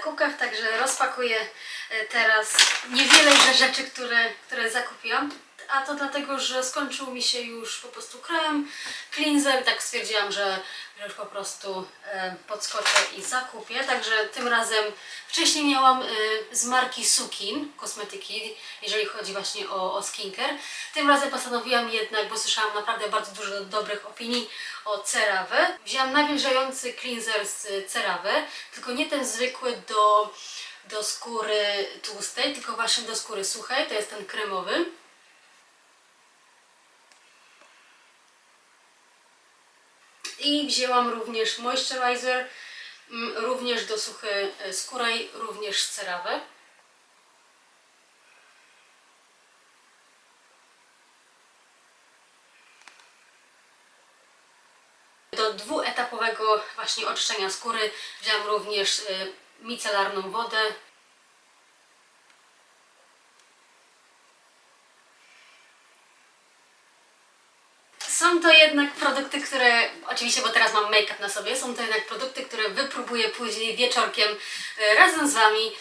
zakupkach, także rozpakuję e, teraz niewiele rzeczy, które, które zakupiłam. A to dlatego, że skończył mi się już po prostu krem, cleanser, tak stwierdziłam, że już po prostu e, podskoczę i zakupię. Także tym razem wcześniej miałam e, z marki Sukin kosmetyki, jeżeli chodzi właśnie o, o skincare. Tym razem postanowiłam jednak, bo słyszałam naprawdę bardzo dużo dobrych opinii o CeraVe. Wzięłam nawilżający cleanser z CeraVe, tylko nie ten zwykły do, do skóry tłustej, tylko właśnie do skóry suchej, to jest ten kremowy. I wzięłam również moisturizer, mm, również do suchej e, skóry, również z CeraVe. Do dwuetapowego właśnie oczyszczenia skóry wziąłam również y, micelarną wodę. Są to jednak produkty, które, oczywiście, bo teraz mam make-up na sobie, są to jednak produkty, które wypróbuję później wieczorkiem y, razem z Wami,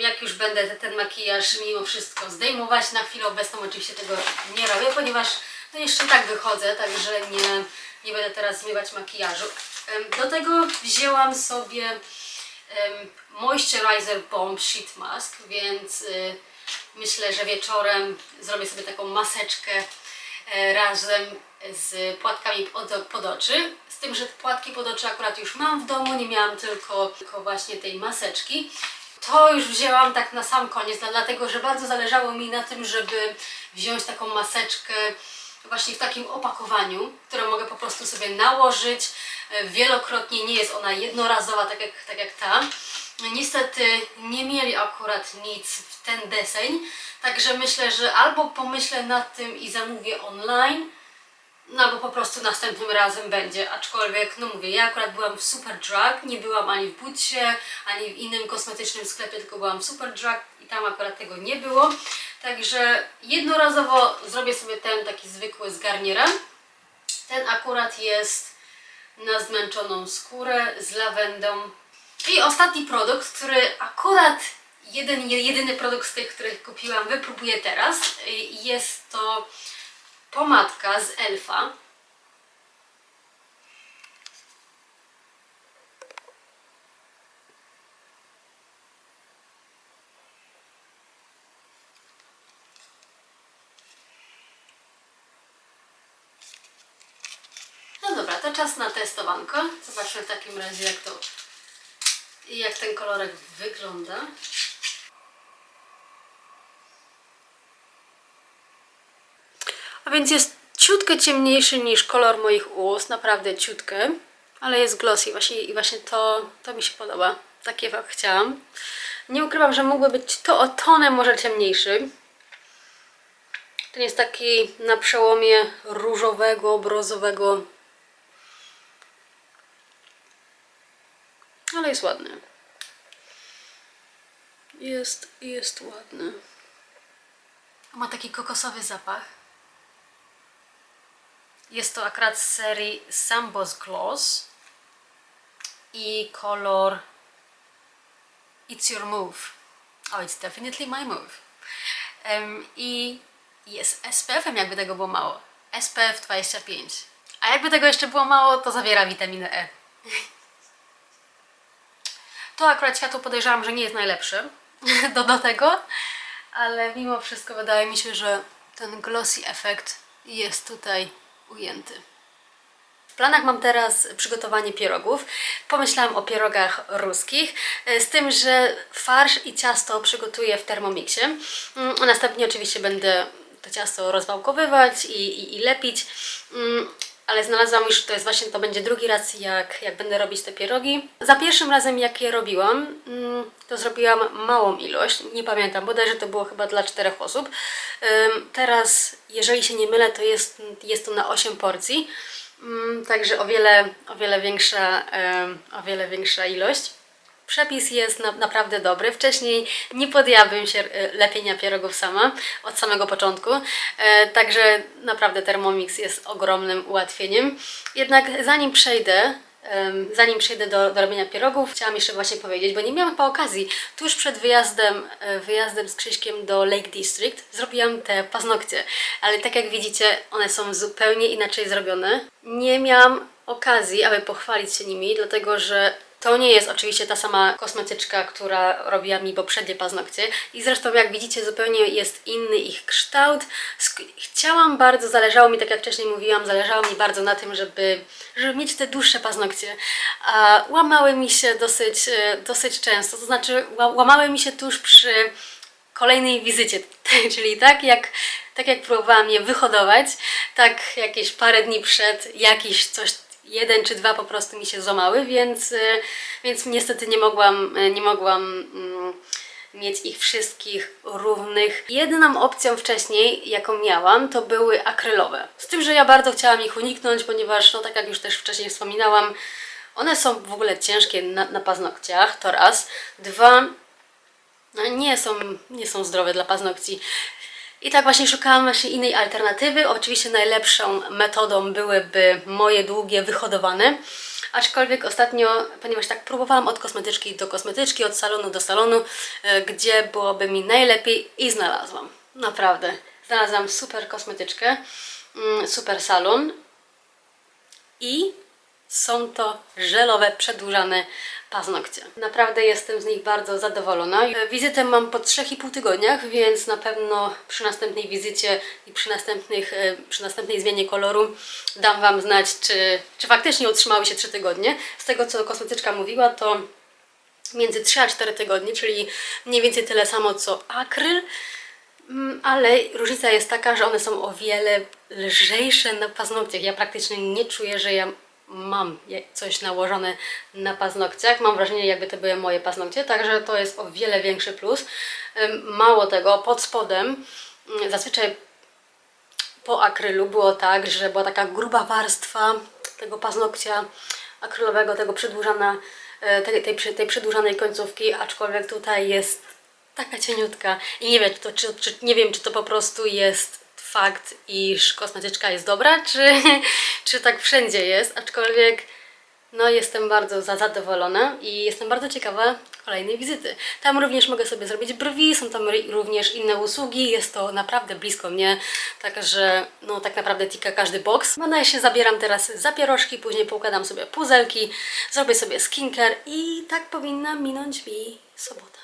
jak już będę te- ten makijaż mimo wszystko zdejmować. Na chwilę obecną oczywiście tego nie robię, ponieważ no jeszcze tak wychodzę, także nie, nie będę teraz zmywać makijażu. Do tego wzięłam sobie Moisturizer Bomb Sheet Mask, więc y, myślę, że wieczorem zrobię sobie taką maseczkę e, razem z płatkami pod, pod oczy. Z tym, że płatki pod oczy akurat już mam w domu, nie miałam tylko, tylko właśnie tej maseczki. To już wzięłam tak na sam koniec, dla- dlatego że bardzo zależało mi na tym, żeby wziąć taką maseczkę właśnie w takim opakowaniu, które mogę po prostu sobie nałożyć e, wielokrotnie. Nie jest ona jednorazowa, tak jak, tak jak ta. Niestety nie mieli akurat nic w ten deseń, także myślę, że albo pomyślę nad tym i zamówię online, no bo po prostu następnym razem będzie, aczkolwiek, no mówię, ja akurat byłam w Superdrug, nie byłam ani w Butcie, ani w innym kosmetycznym sklepie, tylko byłam w Superdrug i tam akurat tego nie było. Także jednorazowo zrobię sobie ten taki zwykły z garnierem. Ten akurat jest na zmęczoną skórę z lawendą. I ostatni produkt, który akurat jeden, jedyny produkt z tych, których kupiłam, wypróbuję teraz. Y, Jest to pomadka z Elfa. No dobra, to czas na testowanko. Zobaczmy w takim razie jak to jak ten kolorek wygląda. A więc jest ciutkę ciemniejszy niż kolor moich ust, naprawdę ciutkę, ale jest glossy właśnie, i właśnie to, to mi się podoba. Takie jak chciałam. Nie ukrywam, że mógłby być to o tonę może ciemniejszy. Ten jest taki na przełomie różowego, brozowego. Ale jest ładny. Jest, jest ładny. Ma taki kokosowy zapach. Jest to akurat z serii Sambos Gloss i kolor It's Your Move. Oh, it's definitely my move. Em, I jest SPF-em, jakby tego było mało. SPF 25. A jakby tego jeszcze było mało, to zawiera witaminę E. To akurat światło podejrzewam, że nie jest najlepsze do, do tego, ale mimo wszystko wydaje mi się, że ten glossy efekt jest tutaj ujęty. W planach mam teraz przygotowanie pierogów. Pomyślałam o pierogach ruskich, e, z tym, że farsz i ciasto przygotuję w Thermomixie. Mm, Następnie oczywiście będę to ciasto rozwałkowywać i, i, i lepić. Ale znalazłam już, to jest właśnie, to będzie drugi raz, jak, jak będę robić te pierogi. Za pierwszym razem, jak je robiłam, mm, to zrobiłam małą ilość, nie pamiętam, bodajże to było chyba dla czterech osób. Teraz, jeżeli się nie mylę, to jest, jest to na 8 porcji, Mm, także o wiele, o wiele większa, o wiele większa ilość. Przepis jest na, naprawdę dobry. Wcześniej nie podjęłabym się e, lepienia pierogów sama od samego początku, e, także naprawdę Thermomix jest ogromnym ułatwieniem. Jednak zanim przejdę Zanim przejdę do, do robienia pierogów, chciałam jeszcze właśnie powiedzieć, bo nie miałam chyba okazji. Tuż przed wyjazdem, e, wyjazdem z Krzyśkiem do Lake District zrobiłam te paznokcie, ale tak jak widzicie, one są zupełnie inaczej zrobione. Nie miałam okazji, aby pochwalić się nimi, dlatego że to nie jest oczywiście ta sama kosmetyczka, która robiła mi poprzednie paznokcie i zresztą jak widzicie zupełnie jest inny ich kształt. Chciałam bardzo, zależało mi, tak jak wcześniej mówiłam, zależało mi bardzo na tym, żeby, żeby mieć te dłuższe paznokcie. A łamały mi się dosyć, e, dosyć często, to znaczy ła- łamały mi się tuż przy kolejnej wizycie, czyli tak jak, tak jak próbowałam je wyhodować, tak jakieś parę dni przed jakiś coś, jeden czy dwa po prostu mi się złamały, więc, e, więc niestety nie mogłam, e, nie mogłam mm, mieć ich wszystkich równych. Jedyną opcją wcześniej, jaką miałam, to były akrylowe. Z tym, że ja bardzo chciałam ich uniknąć, ponieważ, no tak jak już też wcześniej wspominałam, one są w ogóle ciężkie na, na paznokciach, to raz. Dwa, no, nie są, nie są zdrowe dla paznokci. I tak właśnie szukałam właśnie innej alternatywy. Oczywiście najlepszą metodą byłyby moje długie wyhodowane. Aczkolwiek ostatnio, ponieważ tak próbowałam od kosmetyczki do kosmetyczki, od salonu do salonu, e, gdzie byłoby mi najlepiej i znalazłam. Naprawdę. Znalazłam super kosmetyczkę, mm, super salon i są to żelowe, przedłużane paznokcie. Naprawdę jestem z nich bardzo zadowolona. Wizytę mam po 3,5 tygodniach, więc na pewno przy następnej wizycie i przy, następnych, e, przy następnej zmianie koloru dam Wam znać, czy, czy faktycznie utrzymały się 3 tygodnie. Z tego, co kosmetyczka mówiła, to między 3 a 4 tygodnie, czyli mniej więcej tyle samo co akryl. Mm, Ale różnica jest taka, że one są o wiele lżejsze na paznokciach. Ja praktycznie nie czuję, że ja mam coś nałożone na paznokciach. Mam wrażenie, jakby to były moje paznokcie, także to jest o wiele większy plus. Mało tego, pod spodem mm, zazwyczaj po akrylu było tak, że była taka gruba warstwa tego paznokcia akrylowego, tego przedłużana, e, tej, tej, tej przedłużanej końcówki, aczkolwiek tutaj jest taka cieniutka i nie wiem, czy, to, czy, czy, nie wiem, czy to po prostu jest fakt, iż kosmetyczka jest dobra, czy, czy tak wszędzie jest, aczkolwiek no jestem bardzo za- zadowolona i jestem bardzo ciekawa kolejnej wizyty. Tam również mogę sobie zrobić brwi, są tam również inne usługi, jest to naprawdę blisko mnie, także no tak naprawdę tika każdy boks. No, no ja się zabieram teraz za pierożki, później poukładam sobie puzelki, zrobię sobie skincare i tak powinna minąć mi sobota.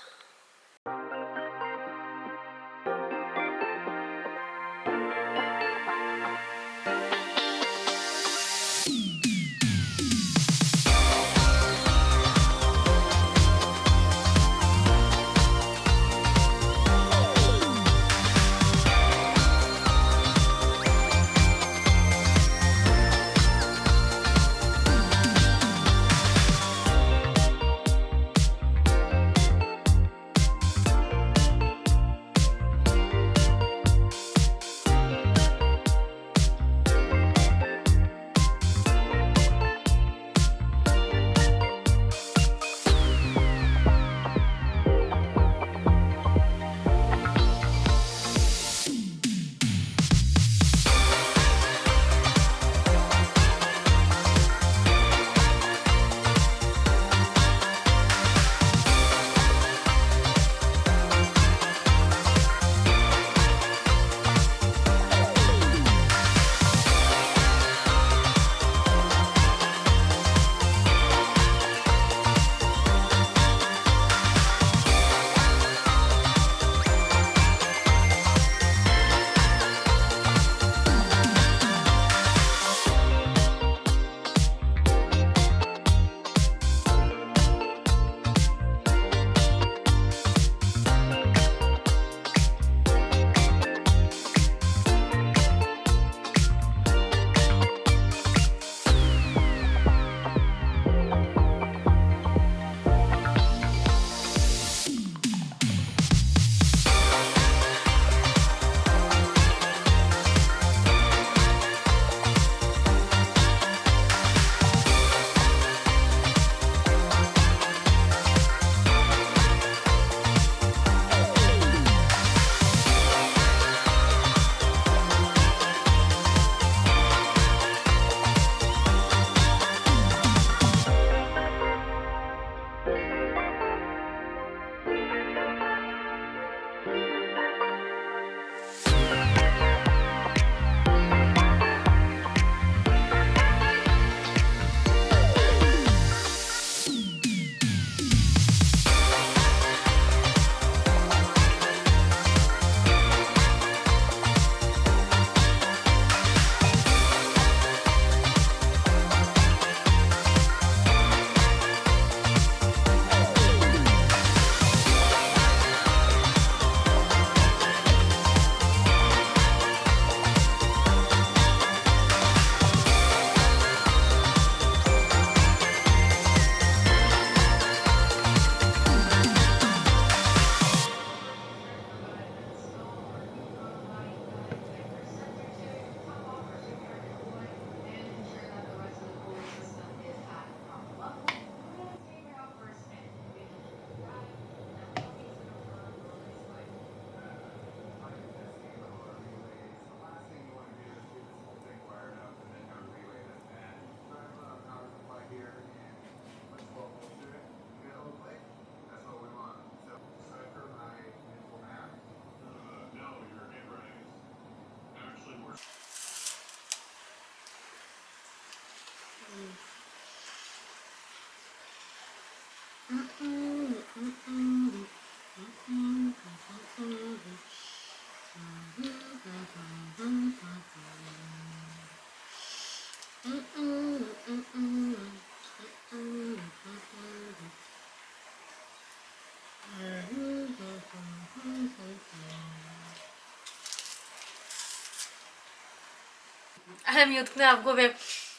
Ale mi utknęła w głowie.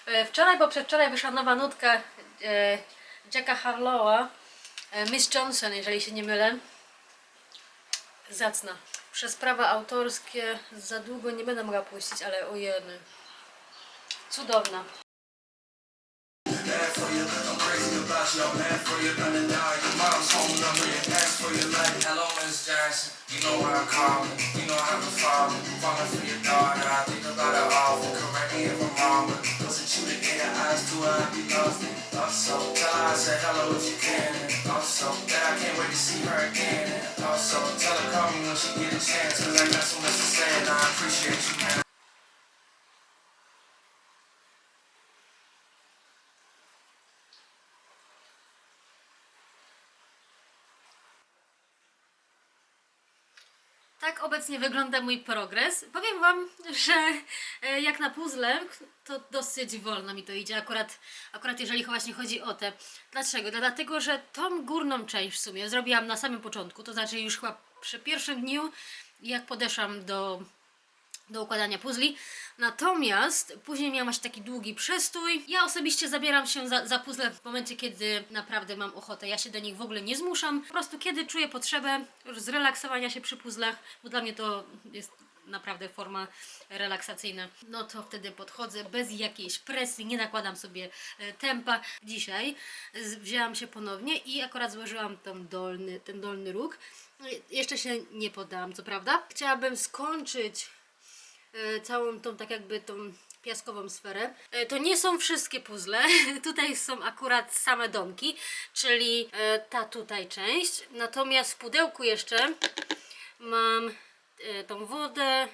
e, Wczoraj, bo przedwczoraj wyszła nowa nutka e, Jacka Harlowa. E, Miss Johnson, jeżeli się nie mylę. Zacna. Przez prawa autorskie za długo nie będę mogła puścić, ale ojeny. Cudowna. Shooting in her eyes too, I'd. I'm so glad I said hello if you can. I'm so glad I can't wait to see her again. I'm so tell her call me when she get a chance. Cause I got so much to say and I appreciate you, man. Obecnie wygląda mój progres. Powiem Wam, że e, jak na puzzle, to dosyć wolno mi to idzie, akurat, akurat jeżeli właśnie chodzi o te. Dlaczego? Dlatego, że tą górną część w sumie zrobiłam na samym początku, to znaczy już chyba przy pierwszym dniu, jak podeszłam do, do układania puzli. Natomiast później miałam właśnie taki długi przestój. Ja osobiście zabieram się za, za puzzle w momencie, kiedy naprawdę mam ochotę. Ja się do nich w ogóle nie zmuszam. Po prostu kiedy czuję potrzebę zrelaksowania się przy puzzlach, bo dla mnie to jest naprawdę forma relaksacyjna, no to wtedy podchodzę bez jakiejś presji, nie nakładam sobie e, tempa. Dzisiaj wzięłam się ponownie i akurat złożyłam ten dolny, ten dolny róg. I Jeszcze się nie poddałam, co prawda. Chciałabym skończyć e, całą tą tak jakby tą piaskową sferę. E, To nie są wszystkie puzzle. tutaj są akurat same domki, czyli e, ta tutaj część. Natomiast w pudełku jeszcze mam e, tą wodę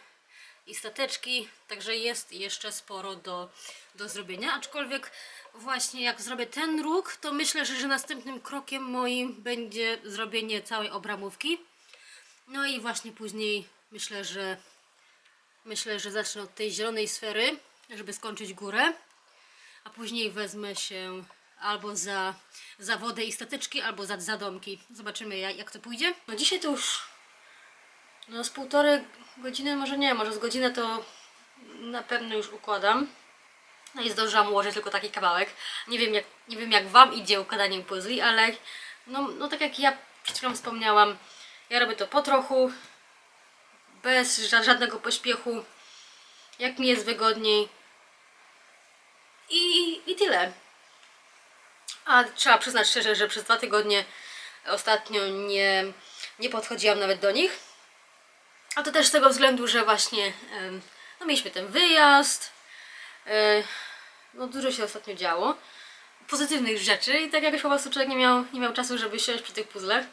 i stateczki, także jest jeszcze sporo do, do zrobienia. Aczkolwiek właśnie jak zrobię ten róg, to myślę, że, że następnym krokiem moim będzie zrobienie całej obramówki. No i właśnie później myślę, że Myślę, że zacznę od tej zielonej sfery, żeby skończyć górę, a później wezmę się albo za, za wodę i statyczki, albo za, za domki. Zobaczymy jak, to pójdzie. No dzisiaj to już no z półtorej godziny, może nie, może z godzinę to na pewno już układam. No i zdążyłam ułożyć tylko taki kawałek. Nie wiem jak, nie wiem jak Wam idzie układaniem puzli, ale no, no tak jak ja przed chwilą wspomniałam, ja robię to po trochu, bez ża- żadnego pośpiechu, jak mi jest wygodniej. I, I tyle. A trzeba przyznać szczerze, że przez dwa tygodnie ostatnio nie, nie podchodziłam nawet do nich. A to też z tego względu, że właśnie no mieliśmy ten wyjazd. e, No dużo się ostatnio działo. Pozytywnych rzeczy i tak jakoś po prostu człowiek nie miał, nie miał czasu, żeby siąść przy tych puzzlach.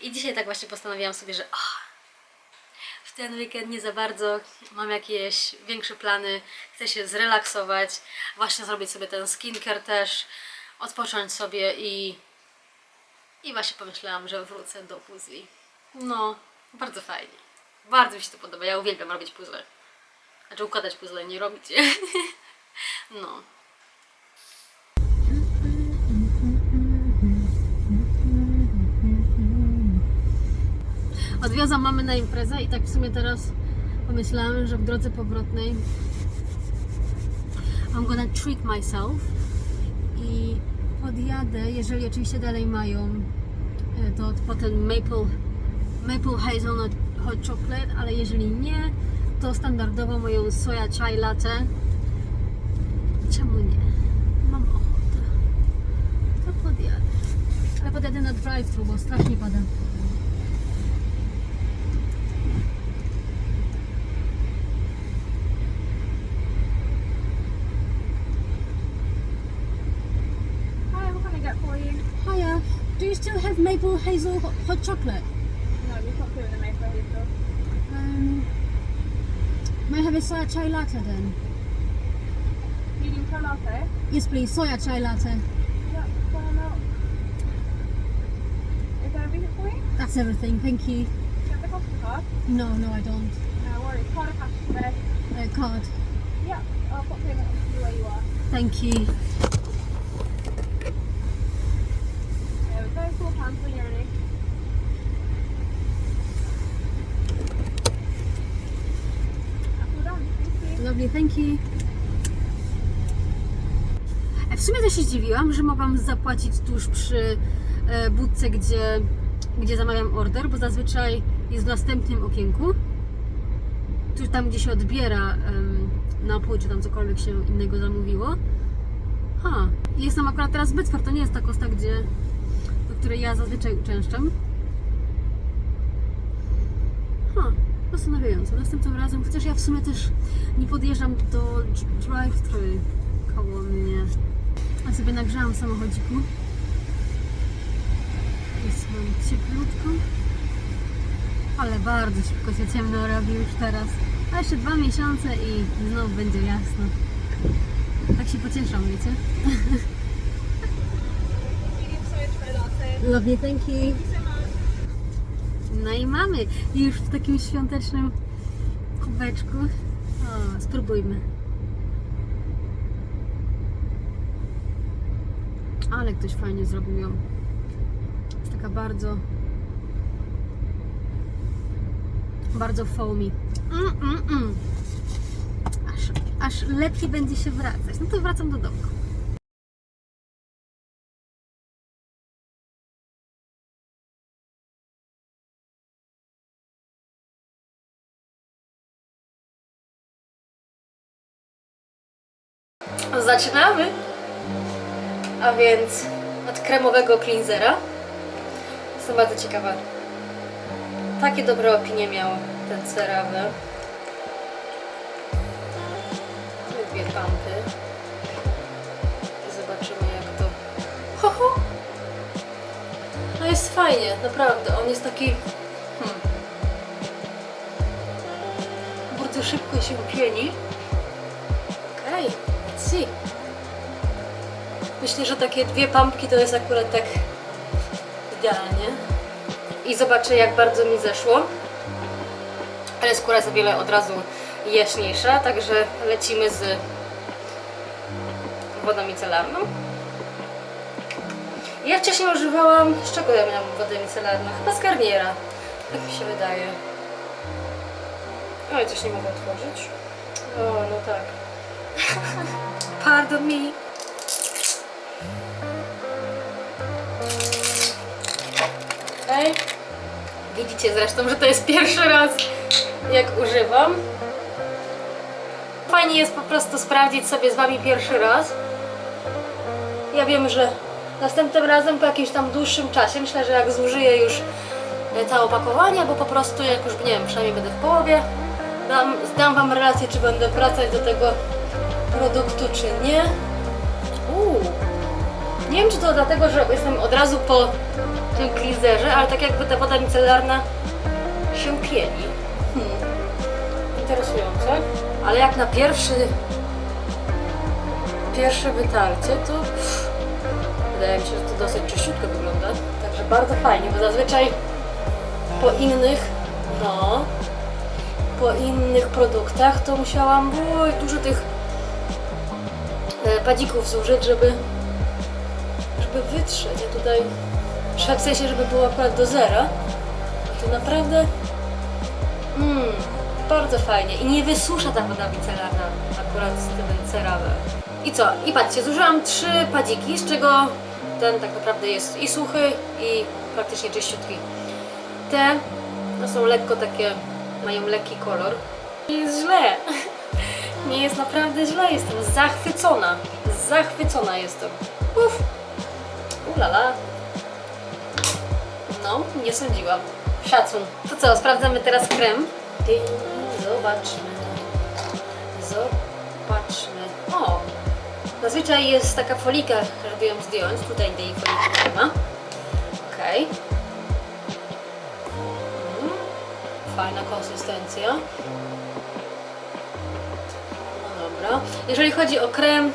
I dzisiaj tak właśnie postanowiłam sobie, że ach, ten weekend nie za bardzo mam jakieś większe plany, chcę się zrelaksować, właśnie zrobić sobie ten skincare też, odpocząć sobie i, i właśnie pomyślałam, że wrócę do puzli. No, bardzo fajnie. Bardzo mi się to podoba, ja uwielbiam robić puzzle. Znaczy układać puzzle, nie robić je. No. Odwiozłam mamy na imprezę i tak w sumie teraz pomyślałam, że w drodze powrotnej I'm gonna treat myself i podjadę, jeżeli oczywiście dalej mają e, to potem maple, maple hazelnut hot chocolate, ale jeżeli nie, to standardowo moją soja chai latte. Czemu nie? Mam ochotę. To podjadę. Ale podjadę na drive-thru, bo strasznie pada. You still have maple hazel hot, hot chocolate? No, we've not doing the maple hazel. Um, may I have a soya chai latte then? Chai latte? Yes, please, soya chai latte. Yeah, caramel. That's everything. Thank you. Do you have the coffee card? No, no, I don't. No worries. Card or cash today? Uh, card. Yeah, I'll put payment you where you are. Thank you. Lovely, thank you. W sumie to się zdziwiłam, że mogłam zapłacić tuż przy e, budce, gdzie, gdzie zamawiam order, bo zazwyczaj jest w następnym okienku. Tu tam, gdzie się odbiera napój, czy tam cokolwiek się innego zamówiło. Ha, jest tam akurat teraz Bytwar, to nie jest ta kosta, gdzie, do której ja zazwyczaj uczęszczam. Ha, zastanawiające. Następnym razem, chociaż ja w sumie też nie podjeżdżam do dr- drive-thru koło mnie. A sobie nagrzałam samochodziku. Jest mam cieplutko. Ale bardzo szybko się ciemno robi już teraz. A jeszcze dwa miesiące i znowu będzie jasno. Tak się pocieszam, wiecie? Lovely, thank you. No i mamy już w takim świątecznym kubeczku. O, spróbujmy. Ale ktoś fajnie zrobił ją. Jest taka bardzo bardzo foamy. Mm, mm, mm. Aż, aż lepiej będzie się wracać. No to wracam do domu. Zaczynamy! A więc od kremowego cleansera. Jestem bardzo ciekawa. Takie dobre opinie miał ten CeraVe. Dwie pampy. Zobaczymy jak to... Ho, ho. No jest fajnie, naprawdę. On jest taki... Hmm. Bardzo szybko się pieni. Okej, let's see. Myślę, że takie dwie pampki to jest akurat tak idealnie. I zobaczę jak bardzo mi zeszło. Ale skóra jest o wiele od razu jaśniejsza, także lecimy z wodą micelarną. Ja wcześniej używałam, z czego ja miałam wodę micelarną? Chyba z Garniera, tak mi się wydaje. Oj, coś nie mogę otworzyć. O, no tak. Pardon me. Okej. Widzicie zresztą, że to jest pierwszy raz, jak używam. Fajnie jest po prostu sprawdzić sobie z Wami pierwszy raz. Ja wiem, że następnym razem po jakimś tam dłuższym czasie, myślę, że jak zużyję już e, te opakowania, bo po prostu jak już, nie wiem, przynajmniej będę w połowie, dam, zdam Wam relację, czy będę wracać do tego produktu, czy nie. Uuu. Nie wiem, czy to dlatego, że jestem od razu po tym cleanserze, ale tak jakby ta woda micelarna się pieni. Hmm. Interesujące. Ale jak na pierwszy pierwsze wytarcie, to pff, wydaje mi się, że to dosyć czyściutko wygląda. Także bardzo fajnie, bo zazwyczaj po innych, no, po innych produktach to musiałam oj, dużo tych padzików zużyć, żeby żeby wytrzeć. A tutaj w sensie, żeby było akurat do zera. To naprawdę mm, bardzo fajnie. I nie wysusza ta woda micelarna akurat z tym cerawem. I co? I patrzcie, zużyłam trzy padziki, z czego ten tak naprawdę jest i suchy, i praktycznie czyściutki. Te no, są lekko takie, mają lekki kolor. Nie jest źle. Nie jest naprawdę źle, jestem zachwycona. Zachwycona jestem. Uff. Ulala. No, nie sądziłam. Szacun. To co, sprawdzamy teraz krem. Zobaczmy. Zobaczmy. O! Zazwyczaj jest taka folika, żeby ją zdjąć. Tutaj tej foliki nie ma. Okej. Mm, Fajna konsystencja. Jeżeli chodzi o krem,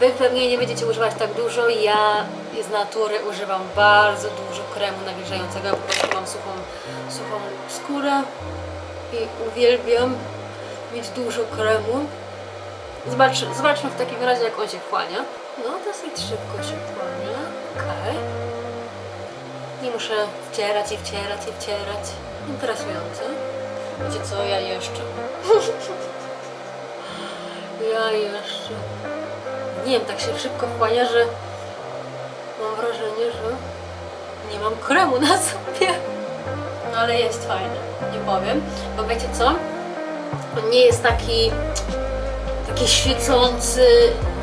Wy pewnie nie będziecie używać tak dużo, ja z natury używam bardzo dużo kremu nawilżającego, ja po prostu mam suchą, suchą skórę i uwielbiam mieć dużo kremu. Zobacz, zobaczmy w takim razie, jak on się wchłania. No, dosyć szybko się wchłania. Okej. Nie muszę wcierać i wcierać i wcierać. Interesujące. Wiecie co, ja jeszcze. ja jeszcze. Nie wiem, tak się szybko wchłania, że mam wrażenie, że nie mam kremu na sobie. No ale jest fajny, nie powiem. Bo wiecie co? On nie jest taki taki świecący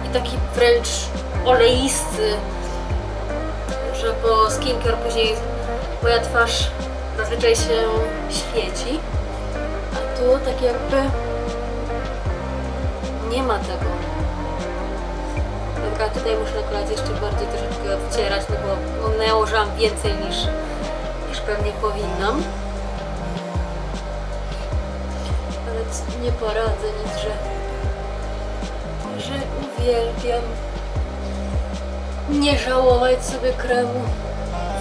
i taki wręcz oleisty, że po skincare później moja twarz zazwyczaj się świeci, a tu tak jakby nie ma tego. Dobra, tutaj muszę kolację jeszcze bardziej troszeczkę wcierać, no bo no, nałożyłam więcej niż, niż pewnie powinnam. Ale nie poradzę nic, że że uwielbiam nie żałować sobie kremu.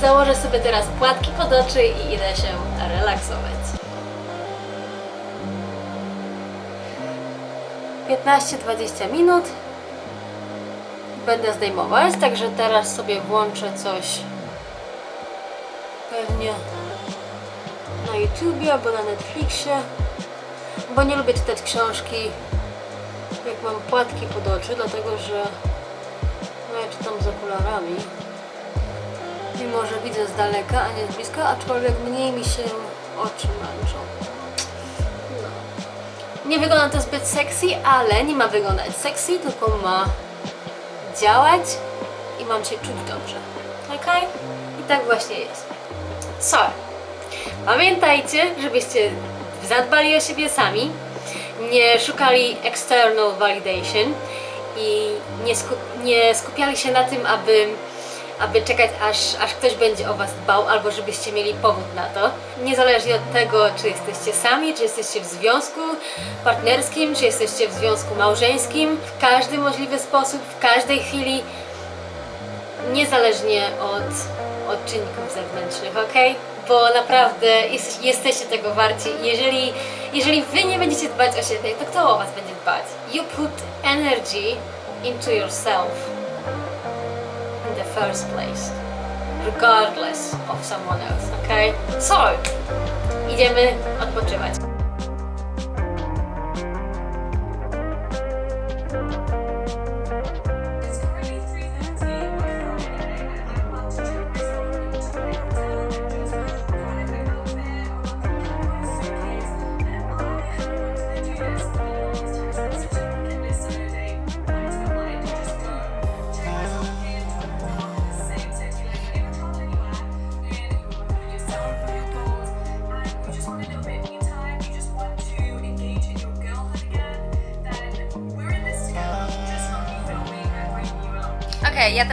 Założę sobie teraz płatki pod oczy i idę się relaksować. 15-20 minut będę zdejmować, także teraz sobie włączę coś pewnie na YouTubie albo na Netflixie, bo nie lubię czytać książki jak mam płatki pod oczy, dlatego że no ja czytam z okularami. Mimo, że widzę z daleka, a nie z bliska, aczkolwiek mniej mi się oczy męczą. Nie wygląda to zbyt sexy, ale nie ma wyglądać sexy, tylko ma działać i mam się czuć dobrze. Ok? I tak właśnie jest. So, pamiętajcie, żebyście zadbali o siebie sami, nie szukali external validation i nie, nie skupiali się na tym, aby, aby czekać, aż, aż ktoś będzie o Was dbał, albo żebyście mieli powód na to. Niezależnie od tego, czy jesteście sami, czy jesteście w związku partnerskim, czy jesteście w związku małżeńskim, w każdy możliwy sposób, w każdej chwili, niezależnie od, od czynników zewnętrznych, ok? Bo naprawdę jest, jesteście tego warci. Jeżeli, jeżeli wy nie będziecie dbać o siebie, to kto o was będzie dbać? You put energy into yourself first place, regardless of someone else, ok? So, idziemy odpoczywać.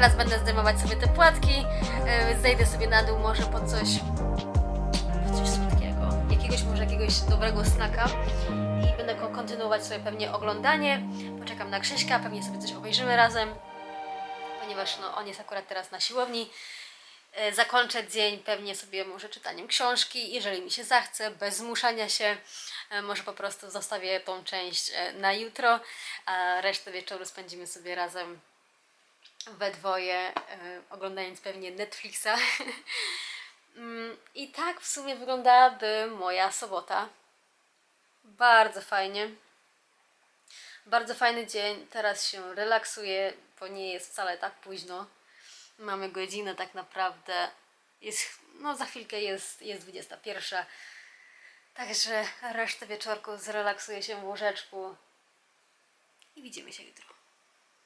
Teraz będę zdejmować sobie te płatki. Yy, Zejdę sobie na dół może po coś, po coś słodkiego. Jakiegoś może jakiegoś dobrego snaka. I będę ko- kontynuować sobie pewnie oglądanie. Poczekam na Krzyśka, pewnie sobie coś obejrzymy razem. Ponieważ no, on jest akurat teraz na siłowni. Yy, Zakończę dzień pewnie sobie może czytaniem książki, jeżeli mi się zachce, bez zmuszania się. Yy, Może po prostu zostawię tą część na jutro, a resztę wieczoru spędzimy sobie razem we dwoje, e, oglądając pewnie Netflixa. Mm, I tak w sumie wyglądałaby moja sobota. Bardzo fajnie. Bardzo fajny dzień. Teraz się relaksuję, bo nie jest wcale tak późno. Mamy godzinę tak naprawdę. Jest, no za chwilkę jest, jest 21. Także resztę wieczorku zrelaksuję się w łóżeczku i widzimy się jutro.